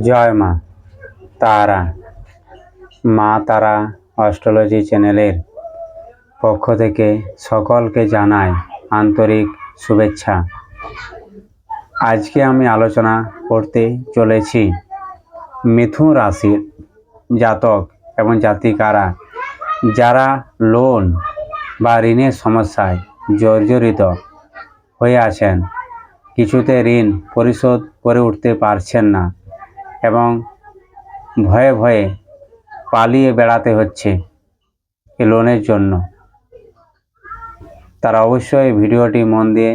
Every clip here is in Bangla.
জয় মা তারা মা তারা অস্ট্রোলজি চ্যানেলের পক্ষ থেকে সকলকে জানাই আন্তরিক শুভেচ্ছা। আজকে আমি আলোচনা করতে চলেছি মিথুন রাশির জাতক এবং জাতিকারা যারা লোন বা ঋণের সমস্যায় জর্জরিত হয়ে আছেন। কিছুতে ঋণ পরিশোধ করে উঠতে পারছেন না। এবং ভয়ে ভয়ে পালিয়ে বেড়াতে হচ্ছে এই লোনের জন্য। তারা অবশ্যই ভিডিওটি মন দিয়ে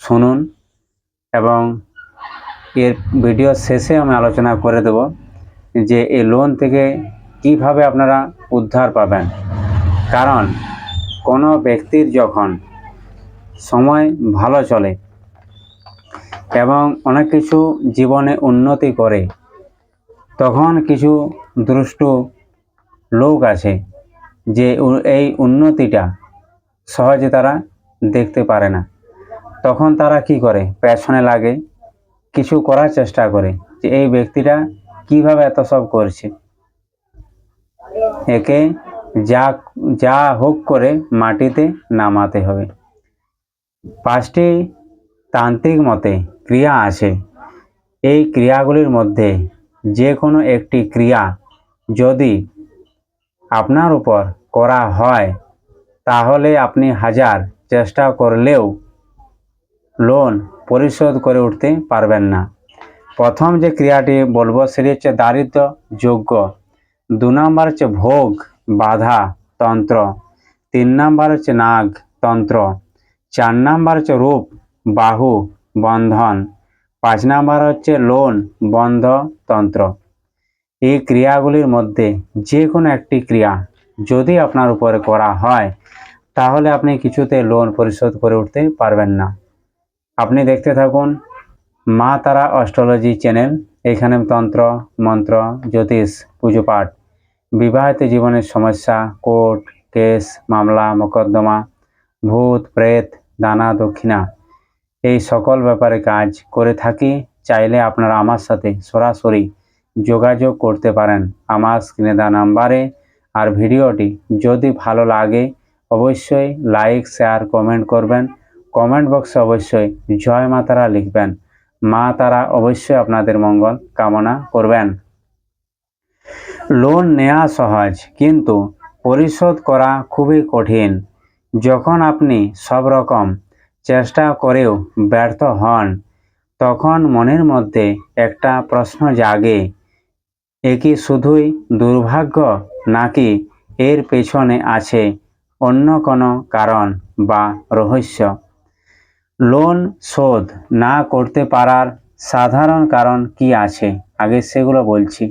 শুনুন এবং এর ভিডিও শেষে আমি আলোচনা করে দেব যে এই লোন থেকে কীভাবে আপনারা উদ্ধার পাবেন। কারণ কোনো ব্যক্তির যখন সময় ভালো চলে এবং অনেক কিছু জীবনে উন্নতি করে তখন কিছু দুষ্টু লোক আছে যে এই উন্নতিটা সহজে তারা দেখতে পারে না। তখন তারা কি করে? পেছনে লাগে, কিছু করার চেষ্টা করে যে এই ব্যক্তিটা কীভাবে এত সব করছে। একে যা যা হোক করে মাটিতে নামাতে হবে। পাঁচটি তান্ত্রিক মতে ক্রিয়া আছে। এই ক্রিয়াগুলির মধ্যে যে কোনো একটি ক্রিয়া যদি আপনার উপর করা হয়, তাহলে আপনি হাজার চেষ্টা করলেও লোন পরিশোধ করে উঠতে পারবেন না। প্রথম যে ক্রিয়াটি বলব, সেটি হচ্ছে দারিদ্র যোগ্য দু নম্বর হচ্ছে ভোগ বাধা তন্ত্র। তিন নম্বর হচ্ছে নাগ তন্ত্র চার নাম্বার হচ্ছে রূপ বাহু বন্ধন। পাঁচ নাম্বার হচ্ছে লোন, বন্ধ তন্ত্র। এই ক্রিয়াগুলির মধ্যে যে কোনো একটি ক্রিয়া যদি আপনার উপরে করা হয়, তাহলে আপনি কিছুতে লোন পরিশোধ করে উঠতে পারবেন না। আপনি দেখতে থাকুন, মা তারা অস্ট্রোলজি চ্যানেল, এখানে তন্ত্র, মন্ত্র, জ্যোতিষ, পুজো পাঠ, বিবাহিত জীবনের সমস্যা, কোর্ট, কেস, মামলা, মোকদ্দমা, ভূত, প্রেত, দানা, দক্ষিণা এই সকল ব্যাপারে কাজ করে থাকি, চাইলে আপনারা আমার সাথে সরাসরি যোগাযোগ করতে পারেন। আমার স্ক্রিনে দেওয়া নাম্বারে আর ভিডিওটি যদি ভালো লাগে, অবশ্যই লাইক, শেয়ার, কমেন্ট করবেন। কমেন্ট বক্সে অবশ্যই জয় মা তারা লিখবেন। মা তারা অবশ্যই আপনাদের মঙ্গল কামনা করবেন। লোন নেওয়া সহজ, কিন্তু পরিশোধ করা খুবই কঠিন। যখন আপনি সব রকম চেষ্টা করেও ব্যর্থ হন। তখন মনের মধ্যে একটা প্রশ্ন জাগে, এ কি শুধুই দুর্ভাগ্য নাকি এর পেছনে আছে অন্য কোনো কারণ বা রহস্য? লোন শোধ না করতে পারার সাধারণ কারণ কি আছে? আগে সেগুলো বলছি।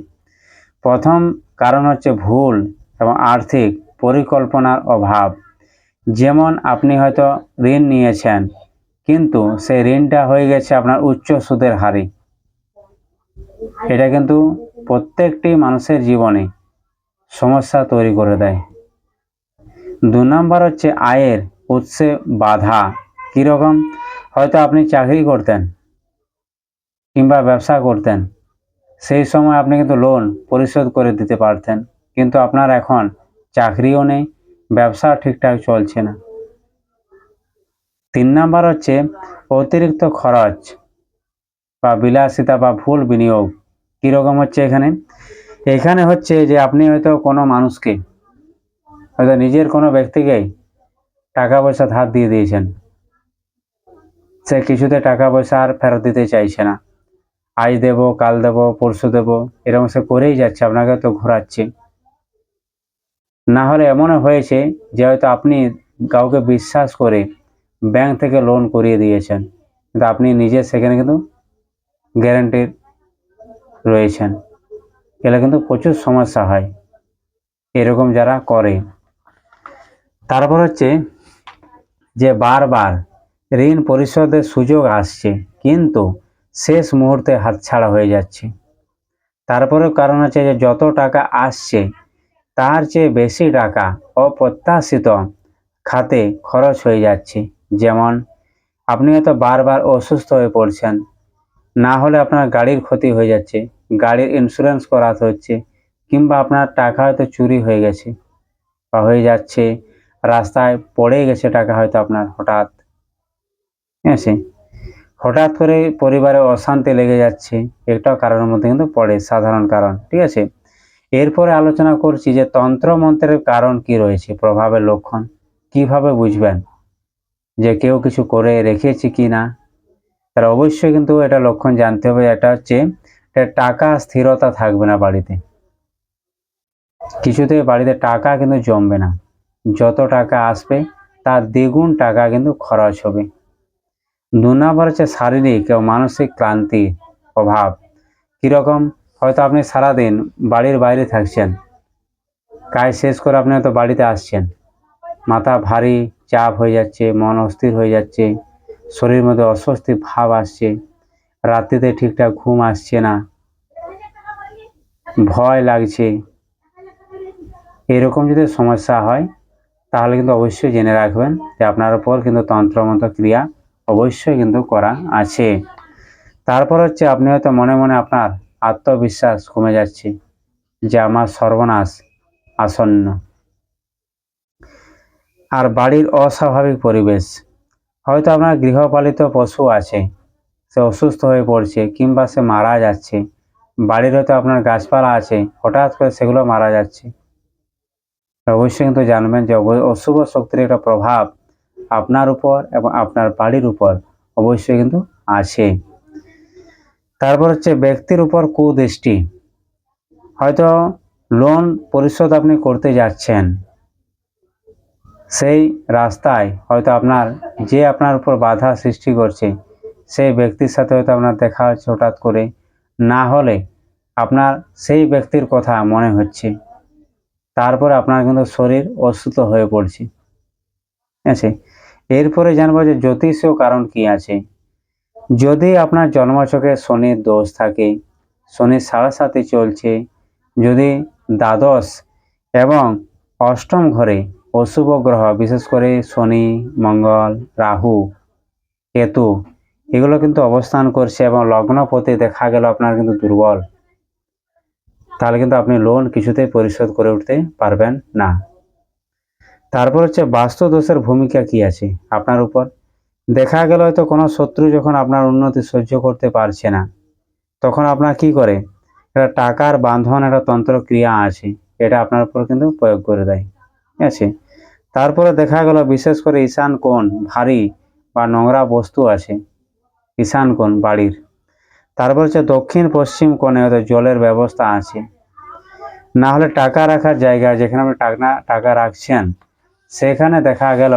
প্রথম কারণ হচ্ছে ভুল এবং আর্থিক পরিকল্পনার অভাব। যেমন আপনি হয়তো ঋণ নিয়েছেন, কিন্তু সেই ঋণটা হয়ে গেছে আপনার উচ্চ সুদের হারে। এটা কিন্তু প্রত্যেকটি মানুষের জীবনে সমস্যা তৈরি করে দেয়। দু নম্বর হচ্ছে আয়ের উৎসে বাধা। কীরকম? হয়তো আপনি চাকরি করতেন কিংবা ব্যবসা করতেন, সেই সময় আপনি কিন্তু লোন পরিশোধ করে দিতে পারতেন, কিন্তু আপনার এখন চাকরিও নেই ব্যবসা ঠিকঠাক চলছে না। তিন নাম্বার হচ্ছে অতিরিক্ত খরচ বা বিলাসিতা বা ভুল বিনিয়োগ। কীরকম হচ্ছে এখানে? এখানে হচ্ছে যে আপনি হয়তো কোনো মানুষকে, হয়তো নিজের কোনো ব্যক্তিকে টাকা পয়সা ধার দিয়ে দিয়েছেন। সে কিছুতে টাকা পয়সা আর ফেরত দিতে চাইছে না। আজ দেব, কাল দেব, পরশু দেব, এরকম সে করেই যাচ্ছে, আপনাকে তো ঘোরাচ্ছে। না হলে এমনও হয়েছে যে হয়তো আপনি কাউকে বিশ্বাস করে ব্যাংক থেকে লোন করিয়ে দিয়েছেন। কিন্তু আপনি নিজে সেখানে কিন্তু গ্যারান্টির রয়েছেন। এগুলো কিন্তু প্রচুর সমস্যা হয়। এরকম যারা করে। তারপর হচ্ছে যে বারবার ঋণ পরিশোধের সুযোগ আসছে, কিন্তু শেষ মুহূর্তে হাতছাড়া হয়ে যাচ্ছে। তারপরেও কারণ হচ্ছে যে যত টাকা আসছে তার চেয়ে বেশি টাকা অপ্রত্যাশিত খাতে খরচ হয়ে যাচ্ছে। যেমন, আপনি হয়তো বারবার অসুস্থ হয়ে পড়ছেন। না হলে আপনার গাড়ির ক্ষতি হয়ে যাচ্ছে, গাড়ির ইন্স্যুরেন্স করাতে হচ্ছে, কিংবা আপনার টাকা হয়তো চুরি হয়ে গেছে বা হয়ে যাচ্ছে, রাস্তায় পড়ে গেছে টাকা হয়তো আপনার হঠাৎ। ঠিক আছে? হঠাৎ করে পরিবারে অশান্তি লেগে যাচ্ছে একটাও কারণের মধ্যে কিন্তু পড়ে, সাধারণ কারণ। ঠিক আছে? এরপরে আলোচনা করছি যে তন্ত্র মন্ত্রের কারণ কি রয়েছে, প্রভাবের লক্ষণ। কীভাবে বুঝবেন যে কেউ কিছু করে রেখেছে কি না? তার অবশ্যই কিন্তু এটা লক্ষণ জানতে হবে। এটা হচ্ছে টাকা স্থিরতা থাকবে না বাড়িতে। কিছুতে বাড়িতে টাকা কিন্তু জমবে না। যত টাকা আসবে, তার দ্বিগুণ টাকা কিন্তু খরচ হবে। দু নম্বর হচ্ছে শারীরিক ও মানসিক ক্লান্তি অভাব কীরকম? হয়তো আপনি সারাদিন বাড়ির বাইরে থাকছেন। কাজ শেষ করে আপনি হয়তো বাড়িতে আসছেন। মাথা ভারী, চাপ হয়ে যাচ্ছে, মন অস্থির হয়ে যাচ্ছে, শরীরের মধ্যে অস্বস্তি ভাব আসছে, রাত্রিতে ঠিকঠাক ঘুম আসছে না, ভয় লাগছে। এরকম যদি সমস্যা হয়, তাহলে কিন্তু অবশ্যই জেনে রাখবেন যে আপনার উপর কিন্তু তন্ত্রমন্ত্র ক্রিয়া অবশ্যই কিন্তু করা আছে। তারপর হচ্ছে আপনি হয়তো মনে মনে আপনার আত্মবিশ্বাস কমে যাচ্ছে, যে আমার সর্বনাশ, আসন্ন। আর বাড়ির অস্বাভাবিক পরিবেশ, হয়তো আপনার গৃহপালিত পশু আছে, সে অসুস্থ হয়ে পড়ছে কিংবা সে মারা যাচ্ছে, বাড়ির হয়তো আপনার গাছপালা আছে, হঠাৎ করে সেগুলো মারা যাচ্ছে। অবশ্যই কিন্তু জানবেন যে অশুভ শক্তির একটা প্রভাব আপনার উপর এবং আপনার বাড়ির উপর অবশ্যই কিন্তু আছে। তারপর হচ্ছে ব্যক্তির উপর কুদৃষ্টি। হয়তো লোন পরিশোধ আপনি করতে যাচ্ছেন। সেই রাস্তায় হয়তো আপনার, যে আপনার উপর বাধা সৃষ্টি করছে, সেই ব্যক্তির সাথে হয়তো আপনার দেখা হচ্ছে হঠাৎ করে। না হলে আপনার সেই ব্যক্তির কথা মনে হচ্ছে। তারপরে আপনার কিন্তু শরীর অসুস্থ হয়ে পড়ছে। ঠিক আছে? এরপরে জানব যে জ্যোতিষীয় কারণ কি আছে। যদি আপনার জন্মছকে শনির দোষ থাকে, শনির সাড়ে সাথে চলছে, যদি দ্বাদশ এবং অষ্টম ঘরে অশুভ গ্রহ, বিশেষ করে শনি, মঙ্গল, রাহু, কেতু, এগুলো কিন্তু অবস্থান করছে এবং লগ্নপতি দেখা গেল আপনার কিন্তু দুর্বল। তাহলে কিন্তু আপনি লোন কিছুতেই পরিশোধ করে উঠতে পারবেন না। তারপর হচ্ছে বাস্তু দোষের ভূমিকা কি আছে আপনার উপর? দেখা গেল হয়তো কোনো শত্রু যখন আপনার উন্নতি সহ্য করতে পারছে না। তখন আপনার কি করে? একটা টাকার বান্ধন একটা তন্ত্র ক্রিয়া আছে। এটা আপনার উপর কিন্তু প্রয়োগ করে দেয়। ঠিক আছে? তারপরে দেখা গেল বিশেষ করে ঈশান কোণ, ভারী বা নোংরা বস্তু আছে। ঈশান কোণ, বাড়ির। তারপর হচ্ছে দক্ষিণ পশ্চিম কোণে হয়তো জলের ব্যবস্থা আছে। না হলে টাকা রাখার জায়গা যেখানে আপনি টাকা টাকা রাখছেন, সেখানে দেখা গেল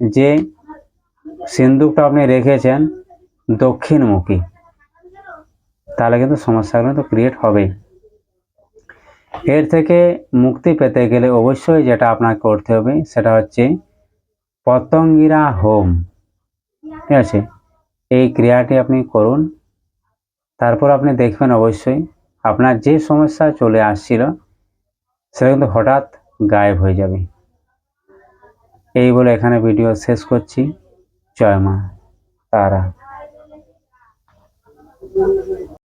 যে সিন্দুকটা আপনি রেখেছেন দক্ষিণমুখী। তাহলে কিন্তু সমস্যাগুলো তো ক্রিয়েট হবেই। এর থেকে মুক্তি পেতে গেলে অবশ্যই যেটা আপনাকে করতে হবে, সেটা হচ্ছে পতঙ্গিরা হোম। ঠিক আছে? এই ক্রিয়াটি আপনি করুন। তারপর আপনি দেখবেন অবশ্যই আপনার যে সমস্যা চলে আসছিল, সেটা কিন্তু হঠাৎ গায়েব হয়ে যাবে। এই বলে এখানে ভিডিও শেষ করছি। জয় মা তারা